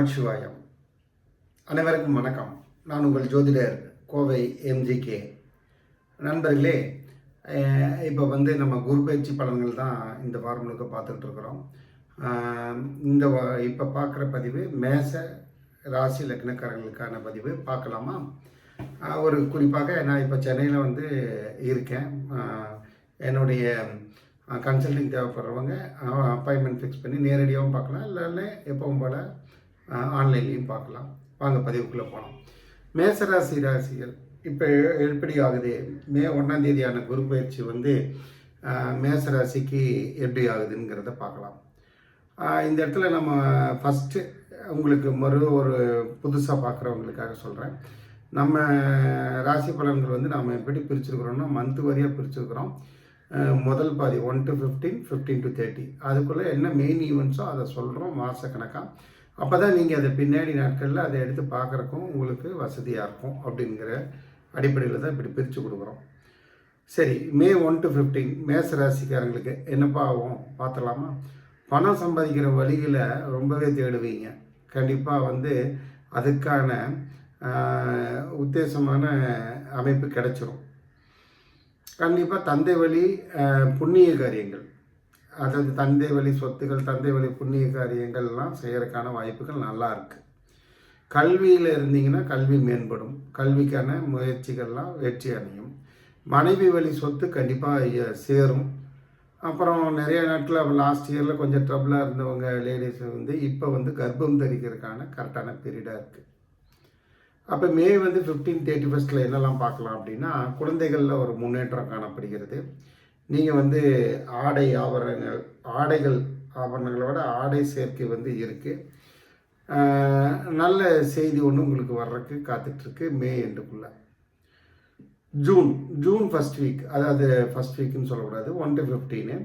நமச்சிவாயம். அனைவருக்கும் வணக்கம். நான் உங்கள் ஜோதிடர் கோவை எம்ஜிகே நண்பர்களே இப்போ வந்து நம்ம குரு பயிற்சி பலன்கள் தான் இந்த வாரம் முழுக்க பார்த்துக்கிட்டு இருக்கிறோம். இந்த இப்போ பார்க்குற பதிவு மேச ராசி லக்னக்காரங்களுக்கான பதிவு. பார்க்கலாமா? ஒரு குறிப்பாக நான் இப்போ சென்னையில் வந்து இருக்கேன். என்னுடைய கன்சல்டிங் தேவைப்படுறவங்க அப்பாயின்மெண்ட் ஃபிக்ஸ் பண்ணி நேரடியாகவும் பார்க்கலாம். இல்லைன்னா எப்பவும் போல் ஆன்லைன்லேயும் பார்க்கலாம். வாங்க பதிவுக்குள்ளே போகலாம் மேசராசி ராசிகள். இப்போ எப்படி ஆகுது? மே ஒன்றாம் தேதியான குரு பயிற்சி வந்து மேசராசிக்கு எப்படி ஆகுதுங்கிறத பார்க்கலாம். இந்த இடத்துல நம்ம ஃபஸ்ட்டு உங்களுக்கு மறு ஒரு புதுசாக பார்க்குறவங்களுக்காக சொல்கிறேன் நம்ம ராசி பலன்கள் வந்து நாம் எப்படி பிரிச்சுருக்குறோன்னா மந்த் வரியாக பிரிச்சிருக்கிறோம். முதல் பாதி one to fifteen fifteen to thirty அதுக்குள்ளே என்ன மெயின் ஈவெண்ட்ஸோ அதை சொல்கிறோம் மாதக்கணக்காக அப்போ தான் நீங்கள் அதை பின்னாடி நாட்களில் அதை எடுத்து பார்க்குறக்கும் உங்களுக்கு வசதியாக இருக்கும் அப்படிங்கிற அடிப்படையில் தான் இப்படி பிரித்து கொடுக்குறோம். சரி மே ஒன் டு ஃபிஃப்டீன் மேச ராசிக்காரங்களுக்கு என்னப்பா ஆகும்? பார்த்தலாமா பணம் சம்பாதிக்கிற வழிகளை ரொம்பவே தேடுவீங்க. கண்டிப்பாக வந்து அதுக்கான உத்தேசமான அமைப்பு கிடைச்சிரும். கண்டிப்பாக தந்தை வழி புண்ணிய காரியங்கள். அதாவது தந்தை வழி சொத்துக்கள் தந்தை வழி புண்ணிய காரியங்கள்லாம் செய்கிறதுக்கான வாய்ப்புகள் நல்லா இருக்குது கல்வியில் இருந்தீங்கன்னா கல்வி மேம்படும். கல்விக்கான முயற்சிகள்லாம் வெற்றி அடையும். மனைவி வழி சொத்து கண்டிப்பாக சேரும். அப்புறம் நிறைய நாட்டில் லாஸ்ட் இயரில் கொஞ்சம் ட்ரபிளாக இருந்தவங்க லேடிஸ் வந்து இப்போ வந்து கர்ப்பம் தரிக்கிறதுக்கான கரெக்டான பீரியடாக இருக்குது அப்போ மே வந்து ஃபிஃப்டீன் தேர்ட்டி ஃபஸ்ட்டில் என்னெல்லாம் பார்க்கலாம் அப்படின்னா குழந்தைகளில் ஒரு முன்னேற்றம் காணப்படுகிறது. நீங்கள் வந்து ஆடை ஆபரணங்கள் ஆடைகள் ஆபரணங்களோட ஆடை சேர்க்கை வந்து இருக்குது நல்ல செய்தி ஒன்று உங்களுக்கு வர்றதுக்கு காத்துட்ருக்கு மே எண்டுக்குள்ளே. ஜூன் ஜூன் ஃபஸ்ட் வீக் அதாவது ஃபஸ்ட் வீக்குன்னு சொல்லக்கூடாது ஒன் டு ஃபிஃப்டீனு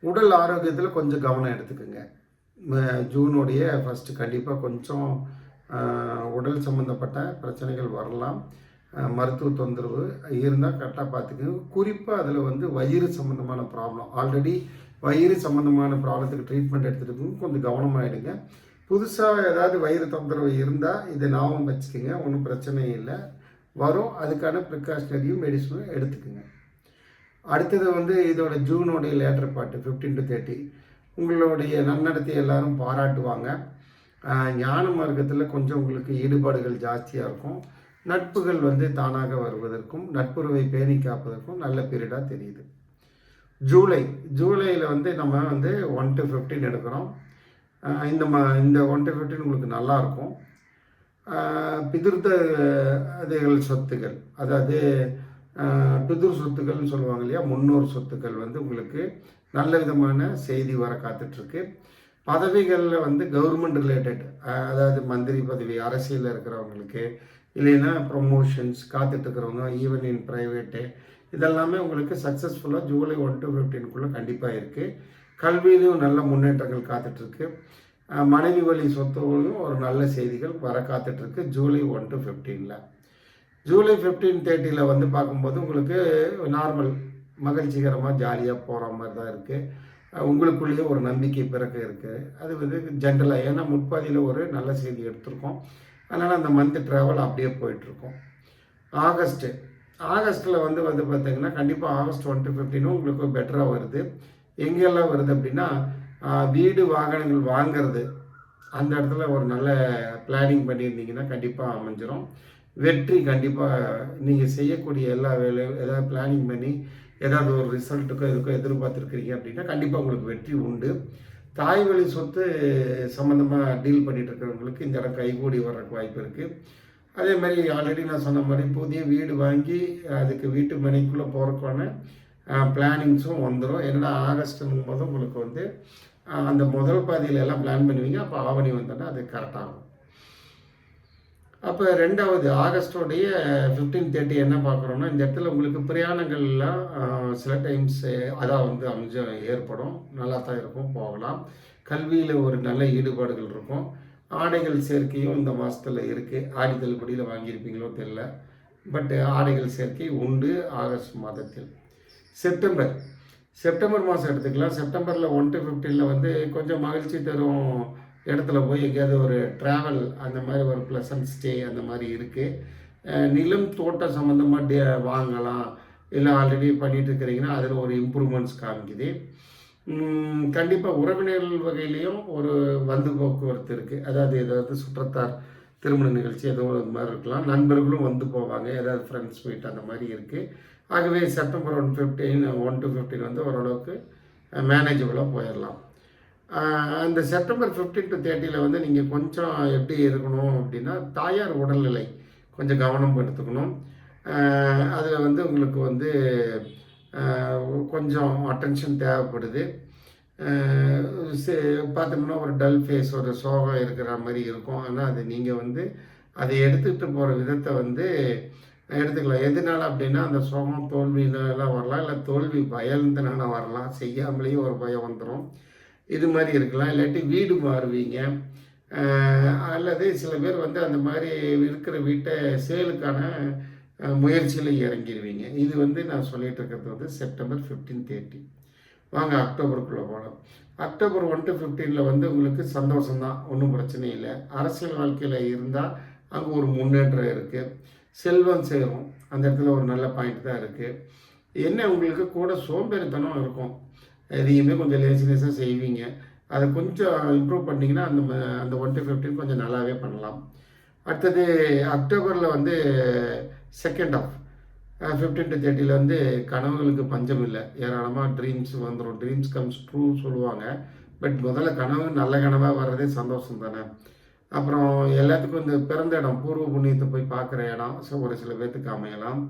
உடல் ஆரோக்கியத்தில் கொஞ்சம் கவனம் எடுத்துக்கோங்க. ம- ஜூனுடைய ஃபஸ்ட்டு கண்டிப்பாக கொஞ்சம் உடல் சம்மந்தப்பட்ட பிரச்சனைகள் வரலாம். மருத்துவ தொந்தரவு இருந்தால் கரெக்டாக பார்த்துக்கோங்க. குறிப்பாக அதில் வந்து வயிறு சம்மந்தமான ப்ராப்ளம் ஆல்ரெடி வயிறு சம்மந்தமான ப்ராப்ளத்துக்கு ட்ரீட்மெண்ட் எடுத்துகிட்டு கொஞ்சம் கொஞ்சம் கவனமாயிடுங்க. புதுசாக ஏதாவது வயிறு தொந்தரவு இருந்தால் இதை ஞாபகம் வச்சுக்கோங்க. ஒன்றும் பிரச்சனை இல்லை. வரும். அதுக்கான ப்ரிகாஷனரியும் மெடிசனும் எடுத்துக்கோங்க. அடுத்தது வந்து இதோட ஜூனோடைய லேட்டர் பாட்டு ஃபிஃப்டீன் டு தேர்ட்டி உங்களுடைய நன்னடத்தை எல்லாரும் பாராட்டுவாங்க. ஞான மார்க்கத்தில் கொஞ்சம் உங்களுக்கு ஈடுபாடுகள் ஜாஸ்தியாக இருக்கும். நட்புகள் வந்து தானாக வருவதற்கும் நட்புறவை பேணி காப்பதற்கும் நல்ல பீரியடாக தெரியுது. ஜூலை ஜூலையில் வந்து நம்ம வந்து ஒன் டு ஃபிஃப்டீன் எடுக்கிறோம். இந்த ம இந்த ஒன் டு ஃபிஃப்டீன் உங்களுக்கு நல்லாயிருக்கும் பிதிர்த்த அதுகள் சொத்துக்கள் அதாவது பிதிர் பிதுர் சொத்துக்கள்னு சொல்லுவாங்க இல்லையா முன்னோர் சொத்துக்கள் வந்து உங்களுக்கு நல்ல விதமான செய்தி வர காத்துட்ருக்கு. பதவிகளில் வந்து கவர்மெண்ட் ரிலேட்டட் அதாவது மந்திரி பதவி அரசியலில் இருக்கிறவங்களுக்கு இல்லைன்னா ப்ரொமோஷன்ஸ் காத்துட்ருக்குறவங்க ஈவன் இன் ப்ரைவேட்டு இதெல்லாமே உங்களுக்கு சக்ஸஸ்ஃபுல்லாக ஜூலை ஒன் டு ஃபிஃப்டீனுக்குள்ளே கண்டிப்பாக இருக்குது கல்வியிலையும் நல்ல முன்னேற்றங்கள் காத்துட்ருக்கு மனைவி வழி சொத்துகளும் ஒரு நல்ல செய்திகள் வர காத்துட்ருக்கு ஜூலை ஒன் டு ஃபிஃப்டீனில் ஜூலை ஃபிஃப்டீன் தேர்ட்டியில் வந்து பார்க்கும்போது உங்களுக்கு நார்மல் மகிழ்ச்சிகரமாக ஜாலியாக போகிற மாதிரி தான் இருக்குது உங்களுக்குள்ளேயே ஒரு நம்பிக்கை பிறக்க இருக்குது அது வந்து ஜென்ரலாக ஏன்னா முற்பாதியில் ஒரு நல்ல செய்தி எடுத்திருக்கோம். அதனால் அந்த மந்த் ட்ராவல் அப்படியே போயிட்டுருக்கோம். ஆகஸ்ட்டு. ஆகஸ்ட்டில் வந்து வந்து பார்த்தீங்கன்னா கண்டிப்பாக ஆகஸ்ட் ஒன் டு ஃபிஃப்டீனும் உங்களுக்கு பெட்டராக வருது. எங்கெல்லாம் வருது அப்படின்னா வீடு வாகனங்கள் வாங்கிறது அந்த இடத்துல ஒரு நல்ல பிளானிங் பண்ணியிருந்தீங்கன்னா கண்டிப்பாக அமைஞ்சிரும். வெற்றி கண்டிப்பாக நீங்கள் செய்யக்கூடிய எல்லா வேலையும் ஏதாவது பிளானிங் பண்ணி ஏதாவது ஒரு ரிசல்ட்டுக்கோ இதுக்கோ எதிர்பார்த்துருக்கிறீங்க அப்படின்னா கண்டிப்பாக உங்களுக்கு வெற்றி உண்டு. தாய் வழி சொத்து சம்மந்தமாக டீல் பண்ணிட்டு இருக்கிறவங்களுக்கு இந்த இடம் கைகூடி வர்றதுக்கு வாய்ப்பு இருக்குது அதே மாதிரி ஆல்ரெடி நான் சொன்ன மாதிரி புதிய வீடு வாங்கி அதுக்கு வீட்டு மனைக்குள்ளே போகிறக்கான பிளானிங்ஸும் வந்துடும் என்னென்னா ஆகஸ்ட்டுங்கும் போது உங்களுக்கு வந்து அந்த முதல் பாதியில எல்லாம் பிளான் பண்ணுவீங்க. அப்போ ஆவணி வந்தோன்னா அது கரெக்டாகும் அப்போ ரெண்டாவது ஆகஸ்டோடைய ஃபிஃப்டீன் தேர்ட்டி என்ன பார்க்குறோம்னா இந்த இடத்துல உங்களுக்கு பிரயாணங்கள்லாம் சில டைம்ஸ் அதான் வந்து அமைஞ்சம் ஏற்படும். நல்லா தான் இருக்கும் போகலாம். கல்வியில் ஒரு நல்ல ஈடுபாடுகள் இருக்கும். ஆடைகள் சேர்க்கையும் இந்த மாதத்தில் இருக்குது ஆடி தள்ளுபடியில் வாங்கியிருப்பீங்களோ தெரியல. பட் ஆடைகள் சேர்க்கை உண்டு ஆகஸ்ட் மாதத்தில். செப்டம்பர். செப்டம்பர் மாதம் எடுத்துக்கலாம். செப்டம்பரில் ஒன் டு ஃபிஃப்டீனில் வந்து கொஞ்சம் மகிழ்ச்சி தரும். இடத்துல போய் எங்கேயாவது ஒரு ட்ராவல் அந்த மாதிரி ஒரு ப்ளசன்ட் ஸ்டே அந்த மாதிரி இருக்குது நிலம் தோட்டம் சம்மந்தமாக டே வாங்கலாம். இல்லை ஆல்ரெடி பண்ணிட்டு இருக்கிறீங்கன்னா அதில் ஒரு இம்ப்ரூவ்மெண்ட்ஸ் காமிக்குது. கண்டிப்பாக உறவினர்கள் வகையிலையும் ஒரு வந்து போக்குவரத்து இருக்குது அதாவது ஏதாவது சுற்றத்தார் திருமண நிகழ்ச்சி ஏதோ அது மாதிரி இருக்கலாம். நண்பர்களும் வந்து போவாங்க. ஏதாவது ஃப்ரெண்ட்ஸ் மீட் அந்த மாதிரி இருக்குது ஆகவே September one fifteen one to fifteen வந்து ஓரளவுக்கு மேனேஜபிளாக போயிடலாம் அந்த செப்டம்பர் ஃபிஃப்டீன் டு தேர்ட்டியில் வந்து நீங்கள் கொஞ்சம் எப்படி இருக்கணும் அப்படின்னா தாயார் உடல்நிலை கொஞ்சம் கவனம் எடுத்துக்கணும். அதில் வந்து உங்களுக்கு வந்து கொஞ்சம் அட்டென்ஷன் தேவைப்படுது. சே- பார்த்தோம்னா ஒரு டல் ஃபேஸ் ஒரு சோகம் இருக்கிற மாதிரி இருக்கும். ஆனால் அது நீங்கள் வந்து அதை எடுத்துக்கிட்டு போகிற விதத்தை வந்து எடுத்துக்கலாம். எதனால அப்படின்னா அந்த சோகம் தோல்வினால வரலாம். இல்லை தோல்வி பயந்தனால வரலாம். செய்யாமலேயும் ஒரு பயம் வந்துடும் இது மாதிரி இருக்கலாம். இல்லாட்டி வீடு மாறுவீங்க. அல்லது சில பேர் வந்து அந்த மாதிரி இருக்கிற வீட்டை சேலுக்கான முயற்சியில் இறங்கிடுவீங்க இது வந்து நான் சொல்லிட்டு இருக்கிறது வந்து செப்டம்பர் ஃபிஃப்டீன் தேர்ட்டி வாங்க அக்டோபருக்குள்ளே போகலாம் அக்டோபர் ஒன் டு ஃபிஃப்டீனில் வந்து உங்களுக்கு சந்தோஷம்தான். ஒன்றும் பிரச்சனை இல்லை. அரசியல் வாழ்க்கையில் இருந்தால் அங்கே ஒரு முன்னேற்றம் இருக்குது செல்வம் சேரும். அந்த இடத்துல ஒரு நல்ல பாயிண்ட் தான் இருக்குது என்ன உங்களுக்கு கூட சோம்பேறித்தனம் இருக்கும். எதையுமே கொஞ்சம் லேசினஸாக செய்வீங்க. அதை கொஞ்சம் இம்ப்ரூவ் பண்ணிங்கன்னா அந்த அந்த ஒன் டு ஃபிஃப்டீன் கொஞ்சம் நல்லாவே பண்ணலாம். அடுத்தது அக்டோபரில் வந்து செகண்ட் ஆஃப் ஃபிஃப்டீன் டு தேர்ட்டியில் வந்து கனவுகளுக்கு பஞ்சம் இல்லை. ஏராளமாக ட்ரீம்ஸ் வந்துடும் ட்ரீம்ஸ் கம்ஸ் ட்ரூ சொல்லுவாங்க. பட் முதல்ல கனவு நல்ல கனவாக வர்றதே சந்தோஷம் தானே. அப்புறம் எல்லாத்துக்கும் இந்த பிறந்த இடம் பூர்வ புண்ணியத்தை போய் பார்க்குற இடம் ஸோ ஒரு சில பேர்த்துக்கு அமையலாம்.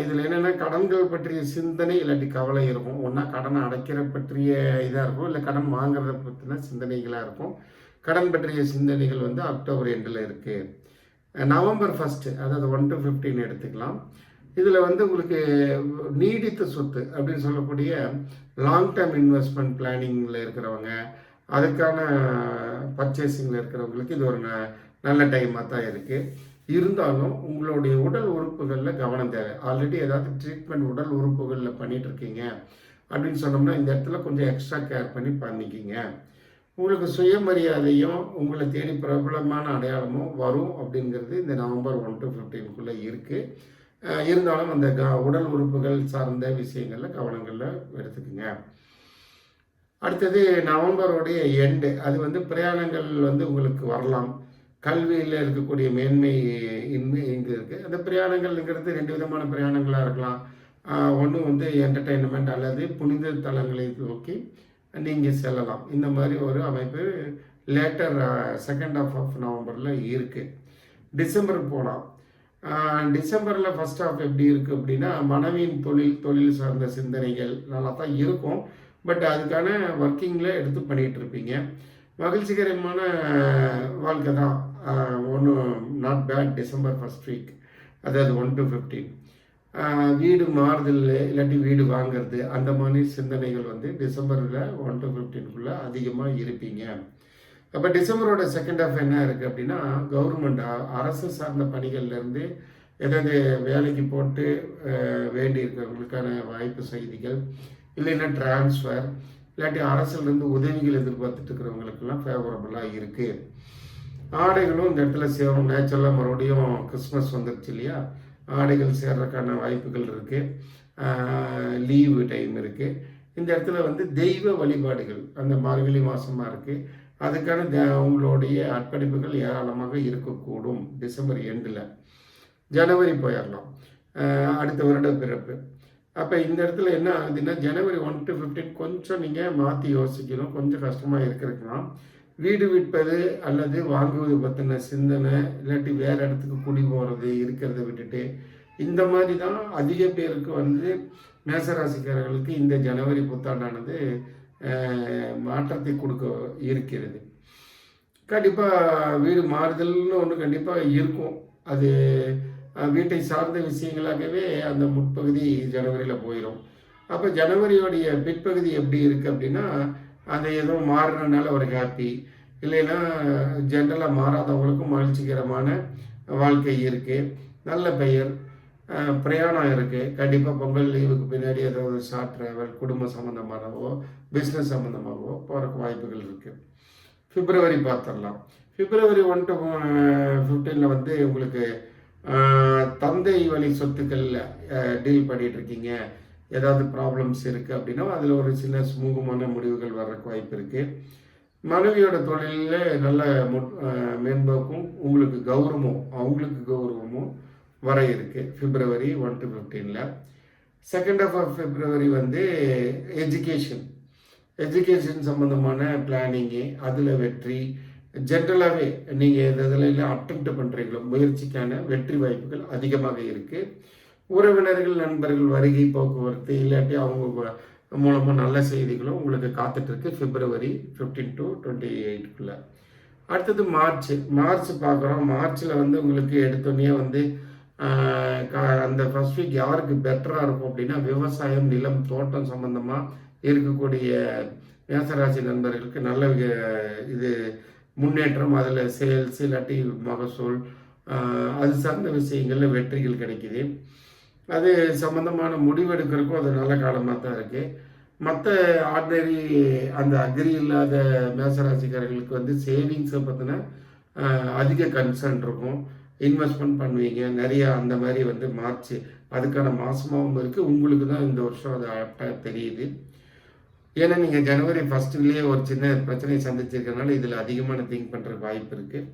இதில் என்னென்னா கடன்கள் பற்றிய சிந்தனை இல்லாட்டி கவலை இருக்கும். ஒன்றா கடனை அடைக்கிற பற்றிய இதாக இருக்கும் இல்லை கடன் வாங்குறத பற்றின சிந்தனைகளாக இருக்கும். கடன் பற்றிய சிந்தனைகள் வந்து அக்டோபர் எண்டில் இருக்குது நவம்பர் ஃபஸ்ட்டு அதாவது ஒன் டு ஃபிஃப்டீன் எடுத்துக்கலாம். இதில் வந்து உங்களுக்கு நீடித்த சொத்து அப்படின்னு சொல்லக்கூடிய லாங் டேர்ம் இன்வெஸ்ட்மெண்ட் பிளானிங்கில் இருக்கிறவங்க அதுக்கான பர்ச்சேசிங்கில் இருக்கிறவங்களுக்கு இது ஒரு ந- நல்ல டைமாக தான் இருக்குது இருந்தாலும் உங்களுடைய உடல் உறுப்புகளில் கவனம் தேவை. ஆல்ரெடி ஏதாவது ட்ரீட்மெண்ட் உடல் உறுப்புகளில் பண்ணிட்டு இருக்கீங்க அப்படின்னு சொன்னோம்னா இந்த இடத்துல கொஞ்சம் எக்ஸ்ட்ரா கேர் பண்ணி பண்ணிக்கிங்க. உங்களுக்கு சுயமரியாதையும் உங்களை தேடி பிரபலமான அடையாளமும் வரும் அப்படிங்கிறது இந்த நவம்பர் ஒன் டு ஃபிஃப்டீனுக்குள்ளே இருக்குது இருந்தாலும் அந்த க உடல் உறுப்புகள் சார்ந்த விஷயங்களில் கவனங்களில் எடுத்துக்கோங்க. அடுத்தது நவம்பருடைய எண்டு அது வந்து பிரயாணங்கள் வந்து உங்களுக்கு வரலாம். கல்வியில் இருக்கக்கூடிய மேன்மை இன்மை இங்கே இருக்குது அந்த பிரயாணங்கள்ங்கிறது ரெண்டு விதமான பிரயாணங்களாக இருக்கலாம். ஒன்று வந்து என்டர்டெயின்மெண்ட் அல்லது புனித தலங்களை நோக்கி நீங்கள் செல்லலாம். இந்த மாதிரி ஒரு அமைப்பு லேட்டர் செகண்ட் ஆஃப் ஆஃப் நவம்பரில் இருக்குது டிசம்பர் போகலாம் டிசம்பரில் ஃபஸ்ட் ஆஃப் எப்படி இருக்குது அப்படின்னா மனைவியின் தொழில் தொழில் சார்ந்த சிந்தனைகள் நல்லா தான் இருக்கும். பட் அதுக்கான ஒர்க்கிங்கில் எடுத்து பண்ணிகிட்டு இருப்பீங்க. மகிழ்ச்சிகரமான வாழ்க்கை தான். ஒன்றும் not bad December first week அதாவது ஒன் டு ஃபிஃப்டீன் வீடு மாறுதல் இல்லாட்டி வீடு வாங்கிறது அந்த மாதிரி சிந்தனைகள் வந்து டிசம்பரில் ஒன் டு ஃபிஃப்டீனுக்குள்ளே அதிகமாக இருப்பீங்க. அப்போ டிசம்பரோட செகண்ட் ஆஃப் என்ன இருக்குது அப்படின்னா கவர்மெண்ட் அரசு சார்ந்த பணிகள்லேருந்து ஏதாவது வேலைக்கு போட்டு வேண்டி இருக்கிறவங்களுக்கான வாய்ப்பு செய்திகள் இல்லைன்னா டிரான்ஸ்ஃபர் இல்லாட்டி அரசுலேருந்து உதவிகள் எதிர்பார்த்துட்டு இருக்கிறவங்களுக்கெல்லாம் ஃபேவரபுளாக இருக்குது ஆடைகளும் இந்த இடத்துல சேரும். நேச்சுரலாக மறுபடியும் கிறிஸ்மஸ் வந்துருச்சு இல்லையா? ஆடைகள் சேர்றதுக்கான வாய்ப்புகள் இருக்குது லீவு டைம் இருக்குது இந்த இடத்துல வந்து தெய்வ வழிபாடுகள் அந்த மார்கழி மாதமாக இருக்குது அதுக்கான அவங்களுடைய உங்களுடைய அர்ப்பணிப்புகள் ஏராளமாக இருக்கக்கூடும். டிசம்பர் எண்டில். ஜனவரி போயிடலாம் அடுத்த வருட பிறப்பு. அப்போ இந்த இடத்துல என்ன ஆகுதுன்னா ஜனவரி ஒன் டு ஃபிஃப்டீன் கொஞ்சம் நீங்கள் மாற்றி யோசிக்கணும். கொஞ்சம் கஷ்டமாக இருக்கிறதுக்கலாம் வீடு விற்பது அல்லது வாங்குவது பற்றின சிந்தனை இல்லாட்டி வேறு இடத்துக்கு குடி போகிறது இருக்கிறத விட்டுட்டு இந்த மாதிரி தான் அதிக பேருக்கு வந்து மேசராசிக்காரர்களுக்கு இந்த ஜனவரி புத்தாண்டானது மாற்றத்தை கொடுக்க இருக்கிறது. கண்டிப்பாக வீடு மாறுதல்னு ஒன்று கண்டிப்பாக இருக்கும். அது வீட்டை சார்ந்த விஷயங்களாகவே அந்த முற்பகுதி ஜனவரியில் போயிடும் அப்போ ஜனவரியோடைய பிற்பகுதி எப்படி இருக்குது அப்படின்னா அது ஏதோ மாறுறதுனால ஒரு ஹாப்பி இல்லைன்னா ஜென்ரலாக மாறாதவங்களுக்கும் மகிழ்ச்சிகரமான வாழ்க்கை இருக்குது நல்ல பெயர். பிரயாணம் இருக்குது கண்டிப்பாக பொங்கல் லீவுக்கு பின்னாடி ஏதோ ஒரு ஷார்ட் ட்ராவல் குடும்ப சம்மந்தமானவோ பிஸ்னஸ் சம்மந்தமாகவோ போகிறக்கு வாய்ப்புகள் இருக்குது பிப்ரவரி பார்த்துடலாம். பிப்ரவரி ஒன் டு ஃபிஃப்டீனில் வந்து உங்களுக்கு தந்தை வழி சொத்துக்களில் டீல் பண்ணிகிட்ருக்கீங்க ஏதாவது ப்ராப்ளம்ஸ் இருக்குது அப்படின்னா அதில் ஒரு சின்ன சுமூகமான முடிவுகள் வர்றதுக்கு வாய்ப்பு இருக்குது மனைவியோட தொழிலில் நல்ல மு- மேம்போக்கும் உங்களுக்கு கௌரவமும் அவங்களுக்கு கௌரவமும் வர இருக்குது பிப்ரவரி ஒன் டு ஃபிஃப்டீனில் செகண்ட் ஆஃப் ஆஃப் பிப்ரவரி வந்து எஜுகேஷன் எஜுகேஷன் சம்மந்தமான பிளானிங்கு அதில் வெற்றி. ஜென்ரலாகவே நீங்கள் எது இதில் அட்டம் பண்ணுறீங்களோ முயற்சிக்கான வெற்றி வாய்ப்புகள் அதிகமாக இருக்குது உறவினர்கள் நண்பர்கள் வருகை போக்குவரத்து இல்லாட்டி அவங்க மூலமாக நல்ல செய்திகளும் உங்களுக்கு காத்துட்ருக்கு பிப்ரவரி ஃபிஃப்டீன் டு டுவெண்ட்டி எயிட்டுக்குள்ளே அடுத்தது மார்ச் மார்ச் பார்க்குறோம். மார்ச்சில் வந்து உங்களுக்கு எடுத்தோடனே வந்து கா- அந்த ஃபர்ஸ்ட் வீக் யாருக்கு பெட்டராக இருக்கும் அப்படின்னா விவசாயம் நிலம் தோட்டம் சம்மந்தமாக இருக்கக்கூடிய மேசராசி நண்பர்களுக்கு நல்ல வி- இது முன்னேற்றம் அதில் சேல்ஸ் இல்லாட்டி மகசூல் அது சார்ந்த விஷயங்களில் வெற்றிகள் கிடைக்குது. அது சம்மந்தமான முடிவெடுக்கிறதுக்கும் அது நல்ல காலமாக தான் இருக்குது மற்ற ஆர்டினரி அந்த அக்ரி இல்லாத மேசராசிக்காரர்களுக்கு வந்து சேவிங்ஸை பற்றின அதிக கன்சர்ன் இருக்கும். இன்வெஸ்ட்மெண்ட் பண்ணுவீங்க. நிறையா அந்த மாதிரி வந்து மார்ச் அதுக்கான மாதமாகவும் இருக்குது உங்களுக்கு தான் இந்த வருஷம் அது ஆப்டாக தெரியுது. ஏன்னா நீங்கள் ஜனவரி ஃபஸ்ட்டுலேயே ஒரு சின்ன பிரச்சனையை சந்திச்சிருக்கனால இதில் அதிகமான திங்க் பண்ணுறதுக்கு வாய்ப்பு இருக்குது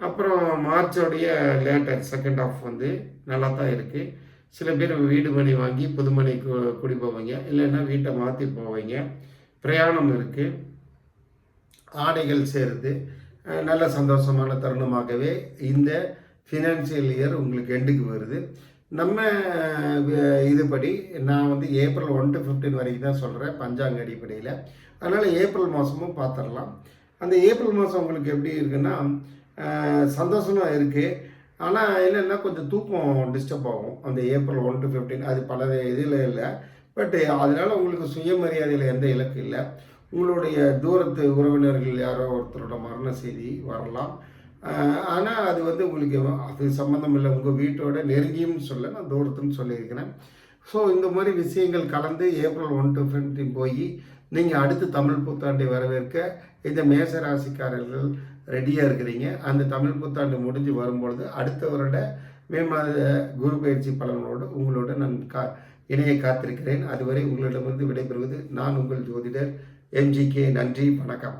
அப்புறம் மார்ச்சோடைய லேட்டர் செகண்ட் ஆஃப் வந்து நல்லா தான் இருக்குது சில பேர் வீடு மணி வாங்கி புதுமனை குடி போவீங்க இல்லைன்னா வீட்டை மாற்றி போவீங்க. பிரயாணம் இருக்குது ஆடைகள் சேருது. நல்ல சந்தோஷமான தருணமாகவே இந்த ஃபினான்சியல் இயர் உங்களுக்கு எண்டுக்கு வருது. நம்ம இதுபடி நான் வந்து ஏப்ரல் ஒன் டு ஃபிஃப்டீன் வரைக்கும் தான் சொல்கிறேன் பஞ்சாங்க அடிப்படையில். அதனால் ஏப்ரல் மாதமும் பார்த்துடலாம் அந்த ஏப்ரல் மாதம் உங்களுக்கு எப்படி இருக்குன்னா சந்தோஷமாக இருக்குது ஆனால் என்னென்னா கொஞ்சம் தூக்கம் டிஸ்டர்ப் ஆகும். அந்த ஏப்ரல் ஒன் டு ஃபிஃப்டீன் அது பல இதில் இல்லை. பட் அதனால் உங்களுக்கு சுயமரியாதையில் எந்த இலக்கு இல்லை. உங்களுடைய தூரத்து உறவினர்கள் யாரோ ஒருத்தரோட மரண செய்தி வரலாம். ஆனால் அது வந்து உங்களுக்கு அது சம்மந்தம் இல்லை. உங்கள் வீட்டோட நெருங்கியும் சொல்ல நான் தூரத்துன்னு சொல்லியிருக்கிறேன். ஸோ இந்த மாதிரி விஷயங்கள் கலந்து ஏப்ரல் ஒன் டு ஃபிஃப்டீன் போய் நீங்கள் அடுத்து தமிழ் புத்தாண்டை வரவேற்க இந்த மேச ராசிக்காரர்கள் ரெடியாக இருக்கிறீங்க. அந்த தமிழ் புத்தாண்டு முடிஞ்சு வரும்பொழுது அடுத்த வருட மே மாத குரு பயிற்சி பலனோடு உங்களோட நான் கா இணைய காத்திருக்கிறேன். அதுவரை உங்களிடமிருந்து விடைபெறுவது நான் உங்கள் ஜோதிடர் எம்ஜிகே நன்றி வணக்கம்.